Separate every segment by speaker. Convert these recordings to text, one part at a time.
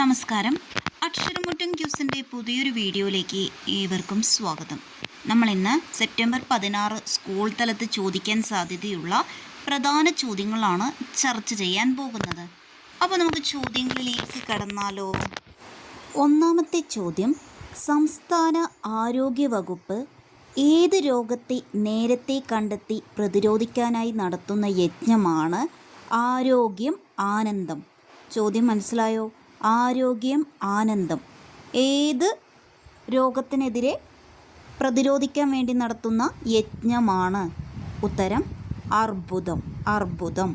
Speaker 1: നമസ്കാരം. അക്ഷരമുറ്റം ക്യൂസിന്റെ പുതിയൊരു വീഡിയോയിലേക്ക് ഏവർക്കും സ്വാഗതം. നമ്മൾ ഇന്ന് സെപ്റ്റംബർ പതിനാറ് സ്കൂൾ തലത്ത് ചോദിക്കാൻ സാധ്യതയുള്ള പ്രധാന ചോദ്യങ്ങളാണ് ചർച്ച ചെയ്യാൻ പോകുന്നത്. അപ്പോൾ നമുക്ക് ചോദ്യങ്ങളിലേക്ക് കടന്നാലോ? ഒന്നാമത്തെ ചോദ്യം സംസ്ഥാന ആരോഗ്യ വകുപ്പ് ഏത് രോഗത്തെ നേരത്തെ കണ്ടെത്തി പ്രതിരോധിക്കാനായി നടത്തുന്ന യജ്ഞമാണ് ആരോഗ്യം ആനന്ദം? ചോദ്യം മനസ്സിലായോ? ആരോഗ്യം ആനന്ദം. ഏത് രോഗത്തിനെതിരെ പ്രതിരോധിക്കാൻ വേണ്ടി നടത്തുന്ന യജ്ഞമാണ്? ഉത്തരം അർബുദം അർബുദം.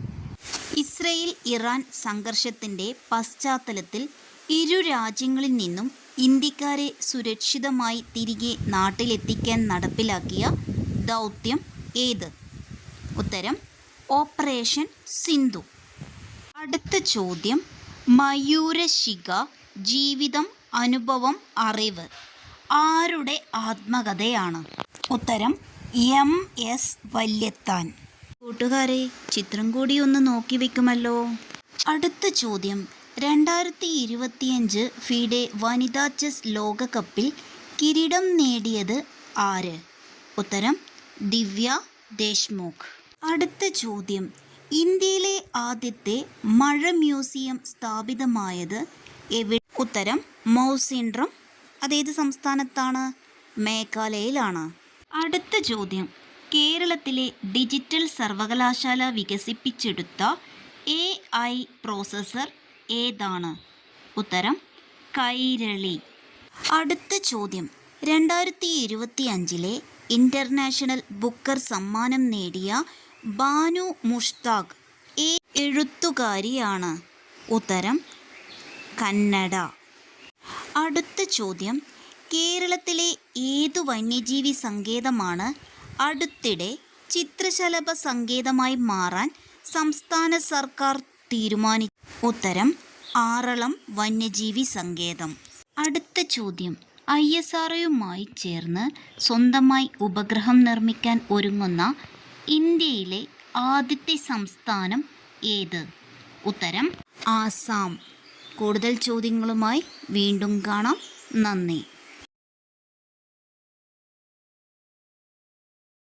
Speaker 1: ഇസ്രയേൽ ഇറാൻ സംഘർഷത്തിന്റെ പശ്ചാത്തലത്തിൽ ഇരു രാജ്യങ്ങളിൽ നിന്നും ഇന്ത്യക്കാരെ സുരക്ഷിതമായി തിരികെ നാട്ടിലെത്തിക്കാൻ നടപ്പിലാക്കിയ ദൗത്യം ഏത്? ഉത്തരം ഓപ്പറേഷൻ സിന്ധു. അടുത്ത ചോദ്യം മയൂരശിഖ ജീവിതം അനുഭവം അറിവ്. ആരുടെ ആത്മകഥയാണ്? ഉത്തരം എം എസ് വല്യത്താൻ. കൂട്ടുകാരെ ചിത്രം കൂടി ഒന്ന് നോക്കി വെക്കുമല്ലോ. അടുത്ത ചോദ്യം. രണ്ടായിരത്തി ഇരുപത്തിയഞ്ച് ഫിഡെ വനിതാ ചെസ് ലോകകപ്പിൽ കിരീടം നേടിയത് ആര്? ഉത്തരം ദിവ്യ ദേശ്മുഖ്. അടുത്ത ചോദ്യം. ഇന്ത്യയിലെ ആദ്യത്തെ മഴ മ്യൂസിയം സ്ഥാപിതമായത് എവിടെ? ഉത്തരം മൗസിൻഡ്രം. അതേത് സംസ്ഥാനത്താണ്? മേഘാലയയിലാണ്. അടുത്ത ചോദ്യം. കേരളത്തിലെ ഡിജിറ്റൽ സർവകലാശാല വികസിപ്പിച്ചെടുത്ത എ ഐ പ്രോസസർ ഏതാണ്? ഉത്തരം കൈരളി. അടുത്ത ചോദ്യം. രണ്ടായിരത്തി ഇരുപത്തി അഞ്ചിലെ ഇന്റർനാഷണൽ ബുക്കർ സമ്മാനം നേടിയ ബാനു മുഷ്താഖ് ഏ എഴുത്തുകാരിയാണ്. ഉത്തരം കന്നഡ. അടുത്ത ചോദ്യം കേരളത്തിലെ ഏതു വന്യജീവി സങ്കേതമാണ് അടുത്തിടെ ചിത്രശലഭ സങ്കേതമായി മാറാൻ സംസ്ഥാന സർക്കാർ തീരുമാനിച്ചു ഉത്തരം ആറളം വന്യജീവി സങ്കേതം. അടുത്ത ചോദ്യം ഐ എസ് ആർഒയുമായി ചേർന്ന് സ്വന്തമായി ഉപഗ്രഹം നിർമ്മിക്കാൻ ഒരുങ്ങുന്ന ഇന്ത്യയിലെ ആദ്യത്തെ സംസ്ഥാനം ഏത്? ഉത്തരം ആസാം. കൂടുതൽ ചോദ്യങ്ങളുമായി വീണ്ടും കാണാം. നന്ദി.